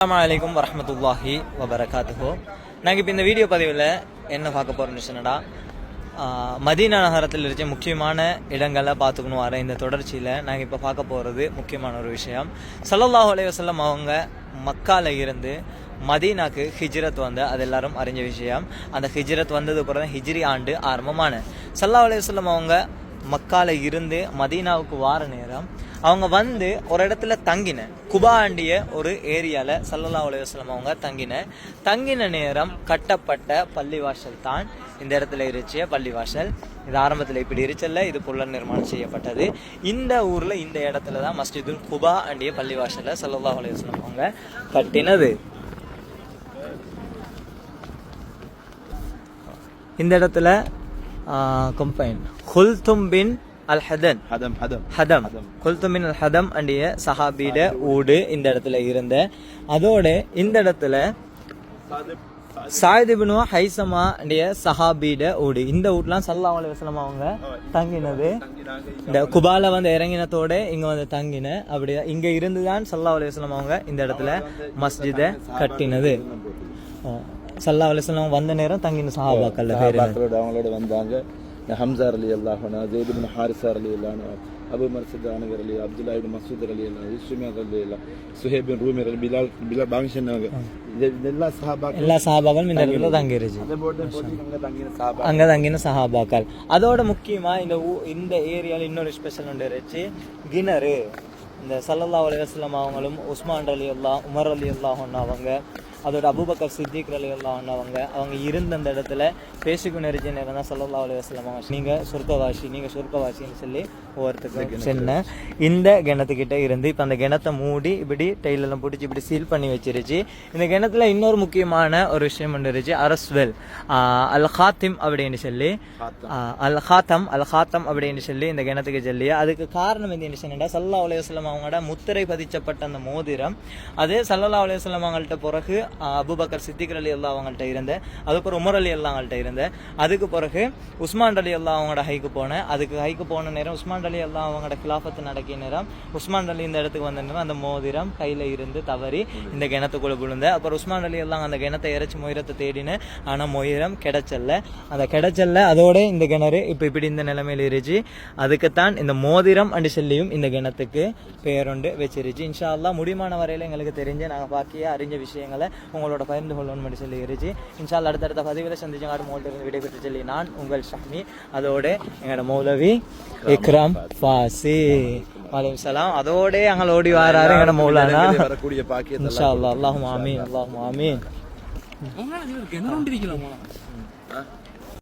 அலாமலைக்கும் வரமத்துல்லாஹி வபரகாத்துஹோ நாங்கள் இப்போ இந்த வீடியோ பதிவில் என்ன பார்க்க போகிறோம்னு சொன்னடா மதீனா நகரத்தில் இருக்க முக்கியமான இடங்களை பார்த்துக்கணும் வர இந்த தொடர்ச்சியில் நாங்கள் இப்போ பார்க்க போகிறது முக்கியமான ஒரு விஷயம். சல்லல்லாஹ் அலைஹி அவங்க மக்கால இருந்து மதீனாக்கு ஹிஜ்ரத் வந்து அது எல்லாரும் அறிஞ்ச விஷயம். அந்த ஹிஜ்ரத் வந்தது பிறகு ஹிஜ்ரி ஆண்டு ஆரம்பமான சல்லா அலைஹி அவங்க மக்கால இருந்து மதீனாவுக்கு வார நேரம் அவங்க வந்து ஒரு இடத்துல தங்கின குபாண்டிய ஒரு ஏரியால சல்லல்லா உலகம் அவங்க தங்கின. தங்கின நேரம் கட்டப்பட்ட பள்ளிவாசல் தான் இந்த இடத்துல இருச்சிய பள்ளிவாசல். இது ஆரம்பத்தில் இப்படி இருச்சல்ல இது புல்லர் நிர்மாணம் செய்யப்பட்டது. இந்த ஊர்ல இந்த இடத்துல தான் மஸ்ஜிதுல் குபா அண்டிய பள்ளிவாசலை சல்லல்லா உலகம் அவங்க கட்டினது. இந்த இடத்துல கம்பைன் குல்தும் பின் அல் ஹதன் ஹதம் ஹதம் ஹதம் குல்துமின் அல் ஹதம் அண்டிய சஹாபிட ஊடு இந்த இடத்துல இருந்த அதோட இந்த இடத்துல சாயிதிபினு ஹைசமா அண்டிய சஹாபிட ஊடு இந்த வீட்லாம் சல்லா அலுவலம் அவங்க தங்கினது இந்த குபால வந்து இறங்கினத்தோட இங்க வந்து தங்கின அப்படியே இங்க இருந்து தான் சல்லா அலுவலம் அவங்க இந்த இடத்துல மஸ்ஜிதை கட்டினது சல்லா அலுவலம் வந்த நேரம் தங்கின சஹாபாக்கள்ல பேரு. சஹாபாக்களோட அவங்களோட வந்தாங்க. இந்த ஹம்சா அலி அல்லாஹனா ஜெயித் பின் ஹாரிசா அலி அல்லாஹ் அபு மர்சத் அனகர் அலி அப்துல்லா இப்னு மசூத் அலி அல்லாஹ் இஸ்மியா அலி அல்லாஹ் சுஹேப் பின் ரூமி அலி பிலால் பிலால் இது இதெல்லாம் சஹாபாக்கள் எல்லா சஹாபாக்களும் இந்த இடத்துல தங்கிருச்சு அங்க தங்கின சஹாபாக்கள். அதோட முக்கியமா இந்த இந்த ஏரியால இன்னொரு ஸ்பெஷல் ஒன்று இருந்துச்சு. கிணறு. இந்த சல்லல்லா அலைவாஸ்லாம் அவங்களும் உஸ்மான் அலி அல்லா உமர் அலி அல்லாஹ் அவங்க அதோட அபூபக்கர் சித்திக் அலி அல்லாஹ் அவங்க அவங்க இருந்த அந்த இடத்துல பேசிக்கொண்டு இருக்க நேரம் தான் சல்லல்லா அலைவாஸ்லாம் அவங்க நீங்க சொர்க்கவாசி நீங்க சொர்க்கவாசின்னு சொல்லி ஒவ்வொருத்தருக்கும் சொன்ன இந்த கிணத்துக்கிட்ட இருந்து இப்போ அந்த கிணத்தை மூடி இப்படி டெய்லெல்லாம் பிடிச்சி இப்படி சீல் பண்ணி வச்சிருச்சு. இந்த கிணத்துல இன்னொரு முக்கியமான ஒரு விஷயம் இருந்துச்சு அரஸ்வெல். அல் ஹாத்திம் அப்படின்னு சொல்லி. அல் ஹாத்தம் அல் ஹாத்தம் அப்படின்னு சொல்லி இந்த கிணத்துக்கு சொல்லி அதுக்கு காரணம் என்ன சொன்னா சல்லா அலையுஸ்லாம் அவங்களோட முத்திரை பதிச்சப்பட்ட அந்த மோதிரம் அது சல்லல்லா அலையுஸ்லாம் அவங்கள்ட்ட பிறகு அபுபக்கர் சித்திக் அலி அல்லா அவங்கள்ட்ட இருந்தேன். அதுக்கப்புறம் உமர் அலி அல்லா அவங்கள்ட்ட இருந்தேன். அதுக்கு பிறகு உஸ்மான் அலி அல்லா அவங்களோட ஹைக்கு போனேன். அதுக்கு ஹைக்கு போன நேரம் உஸ்மான் அலி அல்லா அவங்களோட கிலாஃபத்து நடக்கிய நேரம் உஸ்மான் அலி இந்த இடத்துக்கு வந்த நேரம் அந்த மோதிரம் கையில் இருந்து தவறி இந்த கிணத்துக்குள்ளே விழுந்த அப்புறம் உஸ்மான் அலி எல்லாம் அந்த கிணத்தை இறைச்சி மொயிரத்தை தேடினேன். ஆனால் மொயிரம் கிடச்சல்ல. அந்த கிடச்சல்ல அதோட இந்த கிணறு இப்போ இப்படி இந்த நிலைமையில் இருந்துச்சு. அதுக்குத்தான் இந்த மோதிரம் அண்டு சொல்லியும் இந்த கிணத்துக்கு பேருண்டு வச்சிருச்சு. இன்ஷா அல்லா முடிமான வரையில எங்களுக்கு தெரிஞ்ச நாங்கள் பாக்கிய அறிஞ்ச விஷயங்களை உங்களோட பகிர்ந்து கொள்ளணும்னு சொல்லி இருந்துச்சு. இன்ஷா அல்லாஹ் அடுத்தடுத்த பதிவில் சந்திச்சங்க உங்கள்ட்ட இருந்து விடைபெற்று சொல்லி நான் உங்கள் ஷஹ்மி அதோட எங்களோட மௌலவி இக்ராம் ஃபாசி. வலைக்கம் சலாம். அதோட எங்களை ஓடி வாராரு எங்களோட மௌலானா. வரக்கூடிய பாக்கியத்தை இன்ஷா அல்லாஹ் அல்லாஹும் ஆமீன். அல்லாஹும் ஆமீன்.